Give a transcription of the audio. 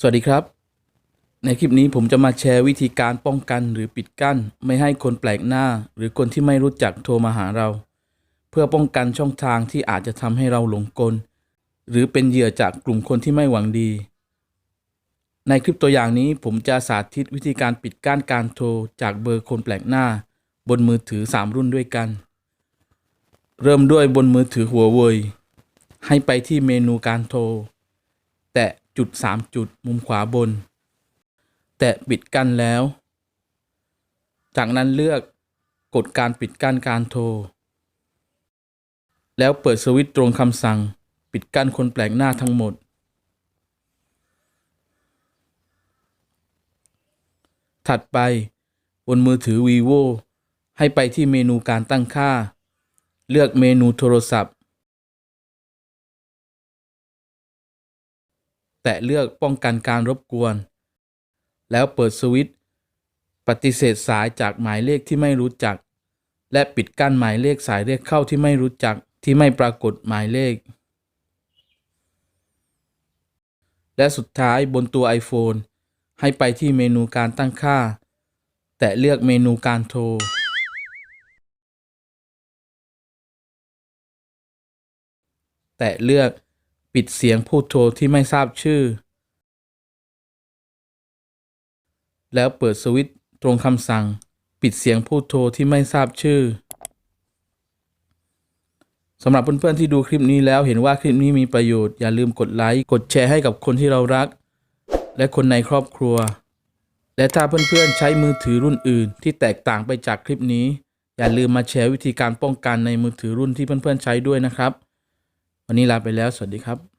สวัสดีครับ ในคลิปนี้ผมจะมาแชร์วิธีการป้องกันหรือปิดกั้น ไม่ให้คนแปลกหน้า หรือคนที่ไม่รู้จักโทรมาหาเรา เพื่อป้องกันช่องทางที่อาจจะทำให้เราหลงกล หรือเป็นเหยื่อจากกลุ่มคนที่ไม่หวังดี ในคลิปตัวอย่างนี้ผมจะสาธิตวิธีการปิดกั้นการโทรจากเบอร์คนแปลกหน้า บนมือถือ 3 รุ่นด้วยกัน เริ่มด้วยบนมือถือหัวเว่ยให้ไปที่เมนูการโทร จุด 3 จุดมุมขวาบน แตะปิดกั้นแล้ว จากนั้นเลือกกดการปิดกั้นการโทร แล้วเปิดสวิตช์ตรงคำสั่ง ปิดกั้นคนแปลกหน้าทั้งหมด ถัดไปบนมือถือ vivo ให้ไปที่เมนูการตั้งค่า เลือกเมนูโทรศัพท์ แตะเลือกป้องกันการรบกวน แล้วเปิดสวิตช์ปฏิเสธสายจากหมายเลขที่ไม่รู้จัก และปิดกั้นหมายเลขสายเรียกเข้าที่ไม่รู้จักที่ไม่ปรากฏหมายเลข และสุดท้ายบนตัว iPhone ให้ไปที่เมนูการตั้งค่า แตะเลือกเมนูการโทร แตะเลือก ปิดเสียงผู้โทรที่ไม่ทราบชื่อ แล้วเปิดสวิตช์ตรงคำสั่ง ปิดเสียงผู้โทรที่ไม่ทราบชื่อสำหรับเพื่อนๆที่ดูคลิปนี้แล้วเห็นว่าคลิปนี้มีประโยชน์ อย่าลืมกดไลค์กดแชร์ให้กับคนที่เรารัก และคนในครอบครัว และถ้าเพื่อนๆใช้มือถือรุ่นอื่น ที่แตกต่างไปจากคลิปนี้ อย่าลืมมาแชร์วิธีการป้องกันในมือถือรุ่นที่เพื่อนๆใช้ด้วยนะครับ วันนี้ลาไปแล้ว สวัสดีครับ